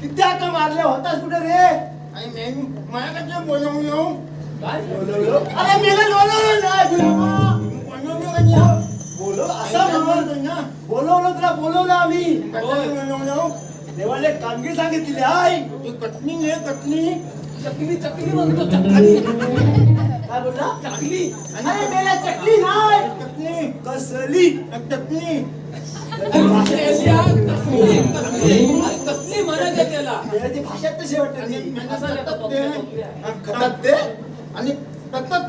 कित्याक मारले होता कुठे रे? आई मी माझ्याकडे बोलवून येऊ काय बोलवलो अरे मेला बोलवलो ना। बोलवलो बोलो असं म्हणतो ना बोलवलं तुला बोलवलं आम्ही बोलवलो देवाने कामगी सांगितली आई तू कटणी ने कटणी चकली चकली म्हणतो चकली। काय बोलला? चकली। अरे मेला चकली नाही चकली कसली? चकली त्याला. भाषा तशी वाटते? आणि ती.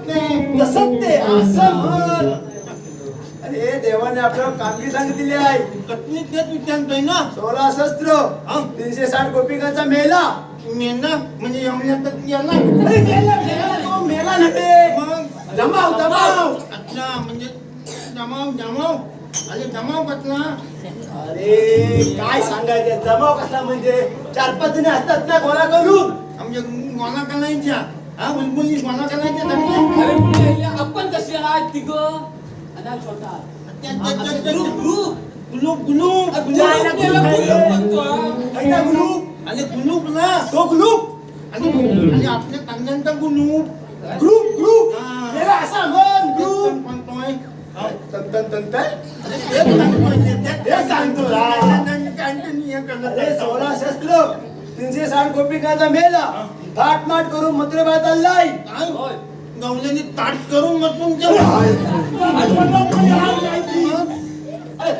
ते. ते असं म्हण. अरे देवाने आपल्याला कामगिरी सांगितली आहे. कटनी तेच विचारतोय ना. सोळा शस्त्र तीनशे साठ गोपिकांचा मेला. मेना म्हणजे गेला अरे मेला मेला तो मेला नव्हे. मग जमाव. जमाव. अच्छा म्हणजे जमाव जमाव. आणि जमाव कसला? अरे काय सांगायचं? जमाव कसला म्हणजे? चार पाच जण असतात ना गोळा करून म्हणजे गोळा करायच्या हा बुलबुली गोळा करायच्या अरे आपण कशी आहेत तिघ. छोटा. Group group. ग्रुप. पहिला ग्रुप. आणि गुलूप ना. तो ग्रुप. आणि आपल्या कांद्यांचा ग्रुप. ग्रुप असा ग्रुप म्हणतोय तन तन तन तन. सांगतो हे. सोळा शस्त्र तीनशे साठ गोपिकांचा मेला थाटमाट करून मथुरेबाई चाललाय. गवल्याने ताट करून मग तुमच्या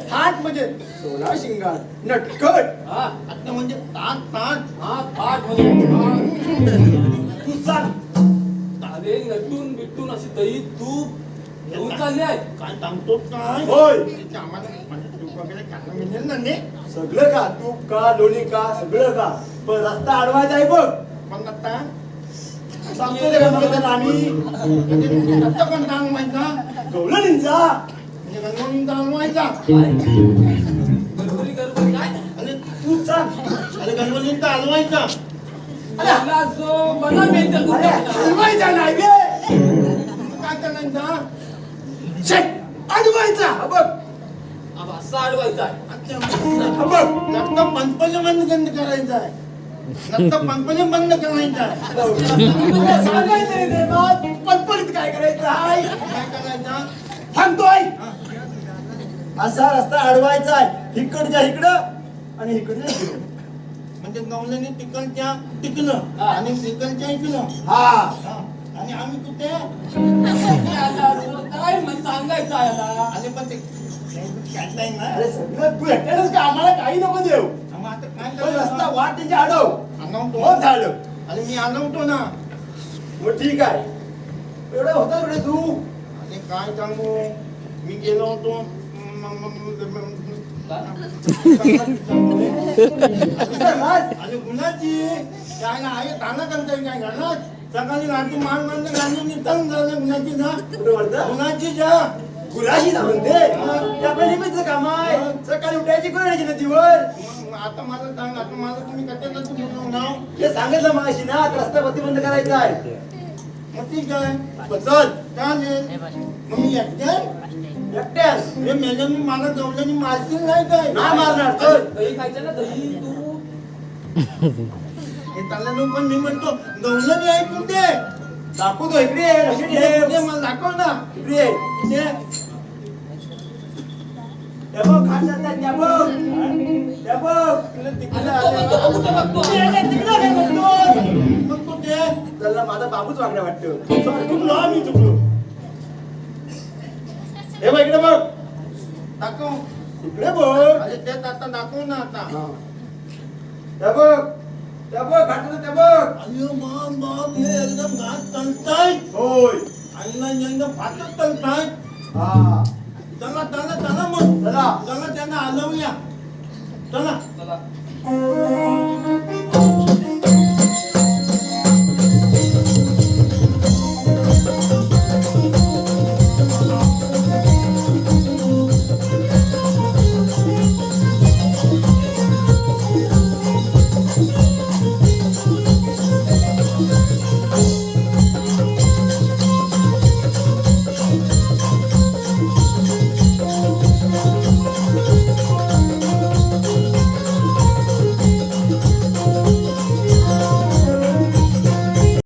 थाट म्हणजे सोळा शिंगार नटखट हा आता म्हणजे ताट ताट हा थाट म्हणजे थाट. तू सांग अरे नटून बिटून अशी दही तूप चालले आहे काय सांगतो काय होय. ते आम्हाला म्हणजे तूप वगैरे खाणं मिळेल ना रे सगळं का तूप का लोणी का सगळं का पण रस्ता अडवायचा आहे बघ पण आता सांगतो ते का मग त्याला आम्ही म्हणजे आता पण सांग माहिती गवलं निंजा म्हणजे गणपती चालवायचा काय? गडबडी गडबडी काय आणि तू सांग अरे गणपती चालवायचा याला जो मला मिळतं अरे तुमच्या हलवायचा अडवायचा हा बघ. अब असा अडवायचा आहे. अच्छा हा बघ. नक्का पंचपल्य बंद बंद करायचा आहे. पंचपल्य बंद करायचा आहे. तुला ते. पटपटीत काय करायचं? काय करायचा? सांगतोय असा रस्ता अडवायचा आहे. इकडच्या इकडं आणि इकडच्या इकडं. म्हणजे गवल्याने तिकडच्या टिकलं हा. आणि तिकडच्या इकलं हा. हा. आणि आम्ही कुठे? पण ते खेळताय ना. अरे सगळं तू एकट्यानेच का? आम्हाला काही नको देऊ. मग आता काय पण रस्ता वाट त्याची अडव मग झालं. आणि मी आणवतो ना. मग ठीक आहे. एवढं होतं एवढे तू. आणि काय सांगू? मी गेलो होतो. म- म- म- विसरलास? आणि गुणाची. काय ना आहे ताना करता काय घालणार सकाळी गाडी मान मान गाडी निघताना झालं गुणाची ना. कुठं? गुणाची जा. गुराशी जा म्हणते ते आपल्या निमित्त काम आहे. सकाळी उठायची गुराची नदीवर? आता मला सांग आता मला तुम्ही नाव? हे सांगितलं मागाशी ना आता रस्ता प्रतिबंध करायचा आहे. मग ठीक आहे. मग चल. चालेल मग मी एकट्या एकट्यास हे मेल्याने मला गवल्याने मारतील नाही काय नाही मारणार चल. दही खायचं ना दही तू? हे त्याला लोक पण मी म्हणतो कुठे? दाखवतो इकडे मला दाखव ना. इकडे. तिकडे तो तो माझा बाबूच वागणं वाटतं. Sorry, चुकलो मी चुकलो. हे बघ इकडे बघ. दाखव. इकडे बघ. अरे तेच आता दाखव ना आता. त्या बघ. त्या बघ खाटाचं त्या बघ. अरे बाप बाप हे एकदम घात तलताय होय. आईला एकदम फाटत हा. चला चला चला चला चला त्यांना हलवूया. चला. चला.